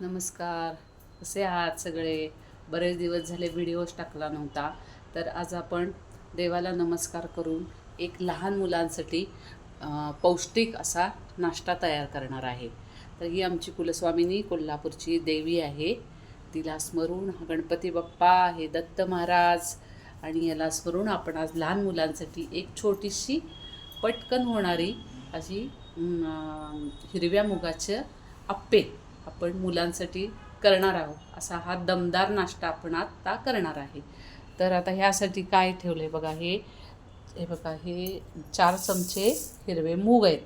नमस्कार. कसे आहात सगळे? बरेच दिवस झाले व्हिडिओज टाकला नव्हता. तर आज आपण देवाला नमस्कार करून एक लहान मुलांसाठी पौष्टिक असा नाश्ता तयार करणार आहे. तर ही आमची कुलस्वामिनी कोल्हापूरची देवी आहे. तिला स्मरून हा गणपती बाप्पा हे दत्त महाराज आणि याला स्मरून आपण आज लहान मुलांसाठी एक छोटीशी पटकन होणारी अशी हिरव्या मुगाचं आप्पे आपण मुलांसाठी करणार आहोत. असा हा दमदार नाश्ता आपण आत्ता करणार आहे. तर आता ह्यासाठी काय ठेवलं आहे बघा हे हे बघा हे चार चमचे हिरवे मूग आहेत.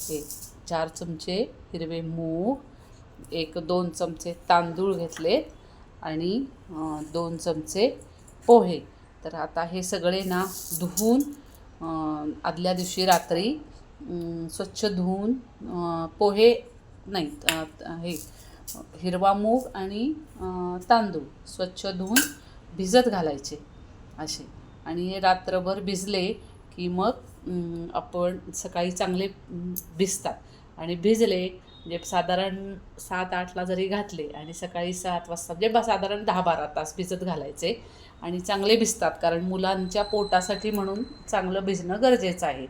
हे चार चमचे हिरवे मूग एक दोन चमचे तांदूळ घेतले आणि दोन चमचे पोहे. तर आता हे सगळे ना धुवून आदल्या दिवशी रात्री स्वच्छ धुवून पोहे नाही हे हिरवा मूग आणि तांदूळ स्वच्छ धुवून भिजत घालायचे असे. आणि हे रात्रभर भिजले की मग आपण सकाळी चांगले भिजतात. आणि भिजले म्हणजे साधारण सात आठला जरी घातले आणि सकाळी सात वाजता म्हणजे बा साधारण दहा बारा तास भिजत घालायचे आणि चांगले भिजतात. कारण मुलांच्या पोटासाठी म्हणून चांगलं भिजणं गरजेचं आहे.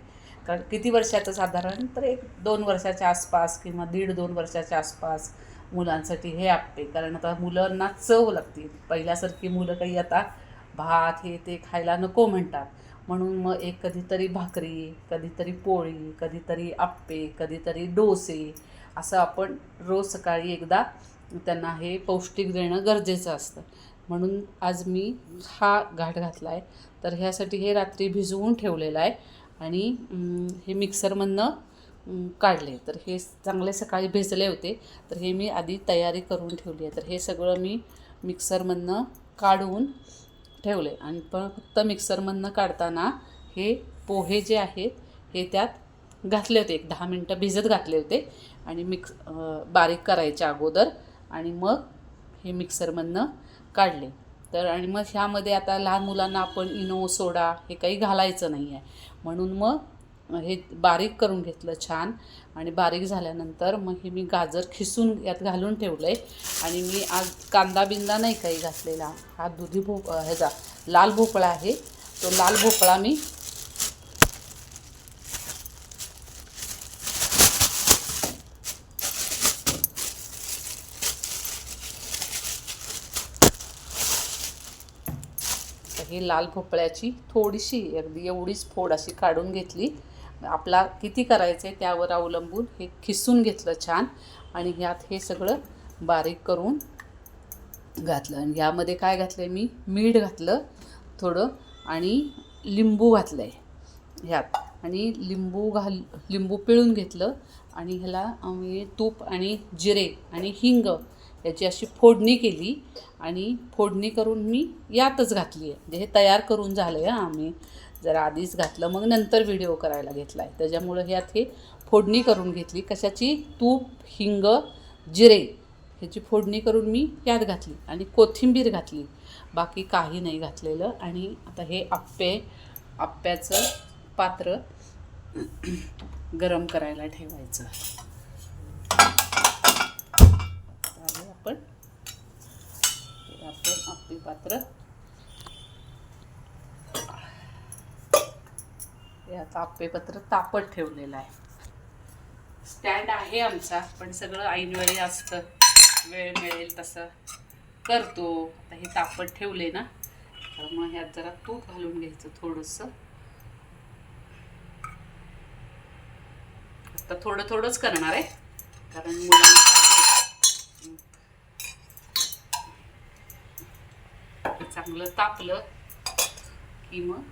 कारण किती वर्षाचं साधारण? तर एक दोन वर्षाच्या आसपास किंवा दीड दोन वर्षाच्या आसपास मुलांसाठी हे आप्पे कारण आता मुलांना चव लागते. पहिल्यासारखी मुलं काही आता भात हे ते खायला नको म्हणतात. म्हणून मग एक कधीतरी भाकरी कधीतरी पोळी कधीतरी आप्पे कधीतरी डोसे असं आपण रोज सकाळी एकदा त्यांना हे पौष्टिक देणं गरजेचं असतं. म्हणून आज मी हा घाट घातला आहे तर ह्यासाठी हे रात्री भिजवून ठेवलेलं आहे. आणि हे मिक्सरमधनं काढले. तर हे चांगले सकाळी भिजले होते. तर हे मी आधी तयारी करून ठेवली आहे. तर हे सगळं मी मिक्सरमधनं काढून ठेवले. आणि पण फक्त मिक्सरमधनं काढताना हे पोहे जे आहेत हे त्यात घातले होते. एक दहा मिनटं भिजत घातले होते. आणि मिक्स बारीक करायच्या अगोदर आणि मग हे मिक्सरमधनं काढले. तर आणि मग ह्यामध्ये आता लहान मुलांना आपण इनो सोडा हे काही घालायचं नाही आहे. म्हणून मग हे बारीक करून घेतलं छान. आणि बारीक झाल्यानंतर मग हे मी गाजर खिसून यात घालून ठेवलं आहे आणि मी आज कांदा बिंदा नाही काही घातलेला. हा दुधी भोप ह्याचा लाल भोपळा आहे. तो लाल भोपळा मी ही लाल भोपळ्याची थोडीशी अगदी एवढीच फोड अशी काढून घेतली. आपला किती करायचं आहे त्यावर अवलंबून हे खिसून घेतलं छान. आणि ह्यात हे सगळं बारीक करून घातलं. आणि ह्यामध्ये काय घातलं आहे मी? मीठ घातलं थोडं आणि लिंबू घातलं आहे ह्यात. आणि लिंबू घाल लिंबू पिळून घेतलं. आणि ह्याला आम्ही तूप आणि जिरे आणि हिंग याची अशी फोडणी केली आणि फोडणी करून मी यातच घातली आहे. म्हणजे हे तयार करून झालं आहे आम्ही जरा आधीच घातलं मग नंतर व्हिडिओ करायला घेतला आहे त्याच्यामुळं ह्यात हे फोडणी करून घेतली. कशाची? तूप हिंग जिरे ह्याची फोडणी करून मी यात घातली आणि कोथिंबीर घातली. बाकी काही नाही घातलेलं आणि आता हे आप्पे आप्प्याचं पात्र गरम करायला ठेवायचं. आपण आपण आपली पात्र. हे आता तापत ठेवलेलं आहे. स्टँड आहे आमचा पण सगळं ऐनवेळी असतं. वेळ मिळेल तसं करतो. आता हे तापत ठेवले ना तर मग ह्यात जरा तूप घालून घ्यायचं थोडंसं. आता थोडं थोडंच करणार आहे कारण मुलांचं चांगलं तापलं की मग?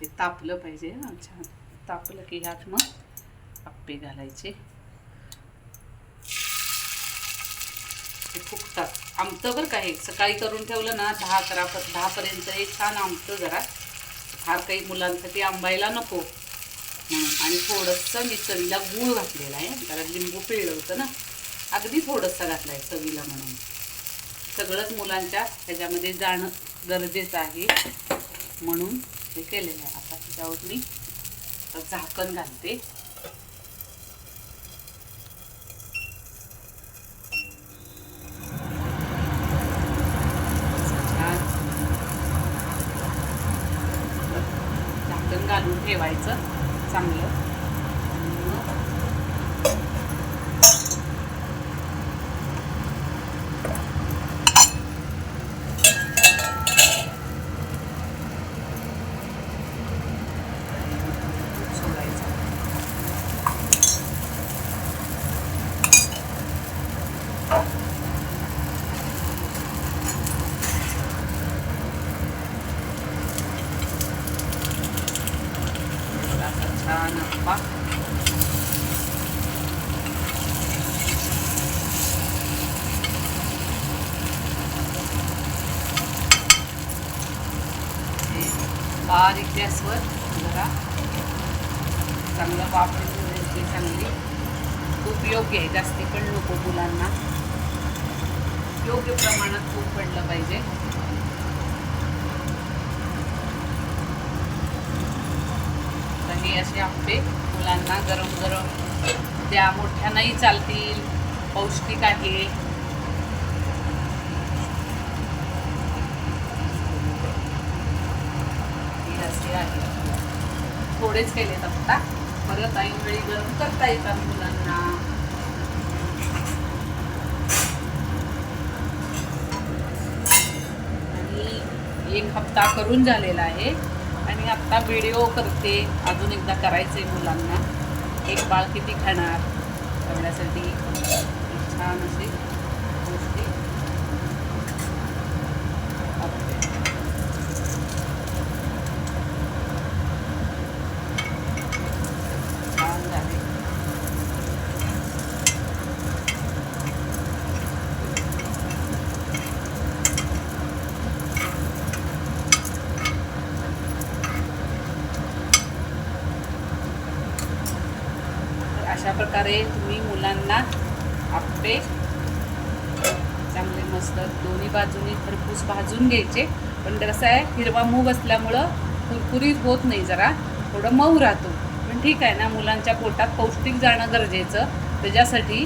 हे तापलं पाहिजे ना छान. तापलं की ह्यात मग आप्पे घालायचे. ते फुगतात. आमचं बरं का हे सकाळी करून ठेवलं ना दहा अकरा प दहापर्यंत हे छान आमचं जरा. फार काही मुलांसाठी आंबायला नको. म्हणून आणि थोडंसं मी चवीला गूळ घातलेला आहे कारण लिंबू पिळलं होतं ना. अगदी थोडंसं घातलं आहे चवीला म्हणून. सगळंच मुलांच्या ह्याच्यामध्ये जाणं गरजेचं आहे. म्हणून हे केलेलं आहे. आता त्याच्यावर मी झाकण घालते. झाकण घालून ठेवायचं चांगलं. बारीक गॅसवर जरा. चांगलं वापरून चांगली. खूप योग्य आहे. जास्ती पण नको मुलांना. योग्य प्रमाणात तूप पडलं पाहिजे. तर हे असे आंबे मुलांना गरम गरम त्या मोठ्यानाही चालतील. पौष्टिक आहे हे असे आहे. थोडेच केलेत आता परत ऐनवेळी गरम करता येतात मुलांना? आणि एक हप्ता करून झालेला आहे. आणि आत्ता व्हिडिओ करते. अजून एकदा करायचं आहे मुलांना. एक बाळ किती खाणार? करण्यासाठी छान असे गोष्टी करते. छान झाले तर अशा प्रकारे तुम्ही मुलांना आप्पे चांगले मस्त दोन्ही बाजूनी खरपूस भाजून घ्यायचे. पण कसं आहे हिरवा मूग असल्यामुळं कुरकुरीत होत नाही जरा. थोडं मऊ राहतो. पण ठीक आहे ना मुलांच्या पोटात पौष्टिक जाणं गरजेचं. त्याच्यासाठी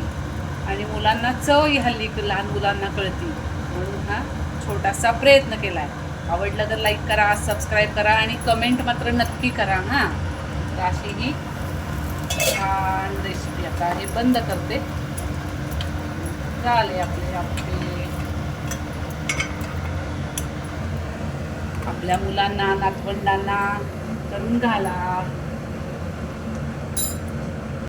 आणि मुलांना चव ही हल्ली लहान मुलांना कळती. म्हणून हा छोटासा प्रयत्न केला आहे आवडलं तर लाईक करा सबस्क्राईब करा आणि कमेंट मात्र नक्की करा हां. तर अशी ही छान रेसिपी आता हे बंद करते. झाले आपले आपले आपल्या मुलांना नातवंडांना करून घाला.